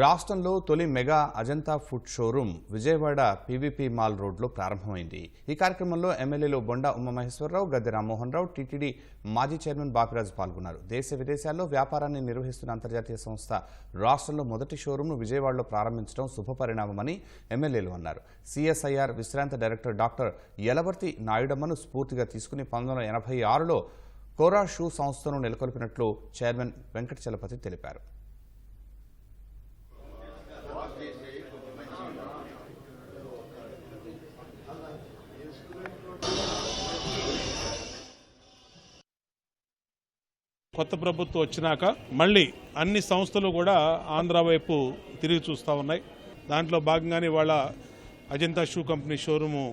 రాష్ట్రంలో తొలి mega Ajanta food showroom Vijayawada PVP mall రోడ్లో ప్రారంభమైంది. ఈ కార్యక్రమంలో ఎమ్మెల్యేలు బొండా ఉమామహేశ్వరరావు గద్దె రామ్మోహన్ రావు టీటీడీ మాజీ చైర్మన్ బాపిరాజు పాల్గొన్నారు. దేశ విదేశాల్లో వ్యాపారాన్ని నిర్వహిస్తున్న అంతర్జాతీయ సంస్థ రాష్ట్రంలో మొదటి షోరూంను విజయవాడలో ప్రారంభించడం శుభపరిణామమని ఎమ్మెల్యేలు అన్నారు. సిఎస్ఐఆర్ విశ్రాంత డైరెక్టర్ డాక్టర్ యలవర్తి నాయుడమ్మను స్ఫూర్తిగా తీసుకుని పంతొమ్మిది వందల ఎనభై ఆరులో కోరా షూ సంస్థను నెలకొల్పినట్లు చైర్మన్ వెంకట చలపతి తెలిపారు. కొత్త ప్రభుత్వం వచ్చినాక మళ్ళీ అన్ని సంస్థలు కూడా ఆంధ్ర వైపు తిరిగి చూస్తూ ఉన్నాయి. దాంట్లో భాగంగానే వాళ్ళ అజంతా షూ కంపెనీ షోరూము.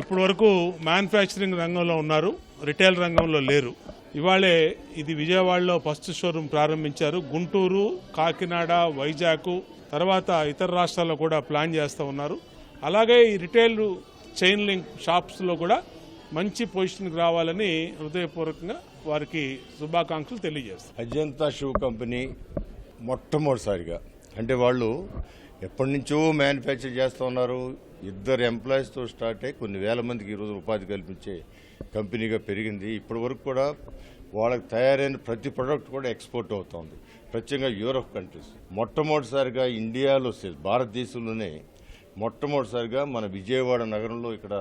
ఇప్పటి వరకు మ్యానుఫ్యాక్చరింగ్ రంగంలో ఉన్నారు రిటైల్ రంగంలో లేరు. ఇవాళే ఇది విజయవాడలో ఫస్ట్ షోరూమ్ ప్రారంభించారు. గుంటూరు కాకినాడ వైజాగ్ తర్వాత ఇతర రాష్ట్రాల్లో కూడా ప్లాన్ చేస్తూ ఉన్నారు. అలాగే ఈ రిటైల్ చైన్ లింక్ షాప్స్లో కూడా మంచి పొజిషన్కి రావాలని హృదయపూర్వకంగా వారికి శుభాకాంక్షలు తెలియజేస్తారు అజంతా షూ కంపెనీ మొట్టమొదటిసారిగా అంటే వాళ్ళు ఎప్పటి నుంచో మ్యానుఫ్యాక్చర్ చేస్తూ ఉన్నారు. ఇద్దరు ఎంప్లాయీస్తో స్టార్ట్ అయ్యి కొన్ని వేల మందికి ఈరోజు ఉపాధి కల్పించే కంపెనీగా పెరిగింది. ఇప్పటి వరకు కూడా వాళ్ళకి తయారైన ప్రతి ప్రొడక్ట్ కూడా ఎక్స్పోర్ట్ అవుతోంది ప్రత్యేకంగా యూరోప్ కంట్రీస్. మొట్టమొదటిసారిగా ఇండియాలో భారతదేశంలోనే మొట్టమొదటిసారిగా మన విజయవాడ నగరంలో ఇక్కడ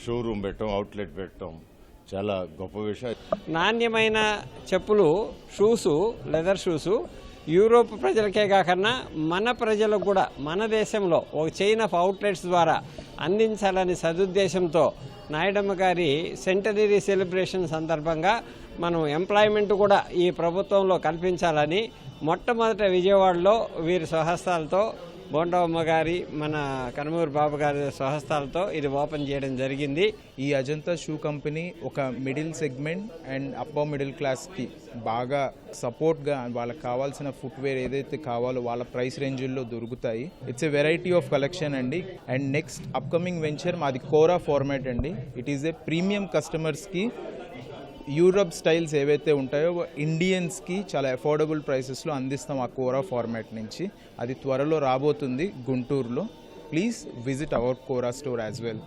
షోరూమ్ పెట్టడం అవుట్లెట్ పెట్టడం చాలా గొప్ప విషయం. నాణ్యమైన చెప్పులు షూసు లెదర్ షూసు యూరోప్ ప్రజలకే కాకుండా మన ప్రజలకు కూడా మన దేశంలో ఒక చైన్ ఆఫ్ అవుట్లెట్స్ ద్వారా అందించాలని సదుద్దేశంతో నాయుడమ్మ గారి సెంటనరీ సెలబ్రేషన్ సందర్భంగా మనం ఎంప్లాయ్మెంట్ కూడా ఈ ప్రభుత్వంలో కల్పించాలని మొట్టమొదట విజయవాడలో వీరి స్వహస్తాలతో బోండవమ్మ గారి మన కనుమూరు బాబు గారి స్వహస్తాలతో ఇది ఓపెన్ చేయడం జరిగింది. ఈ అజంతా షూ కంపెనీ ఒక middle segment and upper middle క్లాస్కి బాగా సపోర్ట్గా వాళ్ళకి కావాల్సిన ఫుట్వేర్ ఏదైతే కావాలో వాళ్ళ ప్రైస్ రేంజ్లో దొరుకుతాయి. It's a variety of collection అండి. అండ్ నెక్స్ట్ అప్కమింగ్ వెంచర్ మాది కోరా ఫార్మాట్ అండి. ఇట్ ఈస్ ఏ ప్రీమియం కస్టమర్స్కి యూరప్ స్టైల్స్ ఏవైతే ఉంటాయో ఇండియన్స్కి చాలా అఫోర్డబుల్ ప్రైసెస్లో అందిస్తాం ఆ కోరా ఫార్మాట్ నుంచి. అది త్వరలో రాబోతుంది గుంటూరులో. Please visit our Kora store as well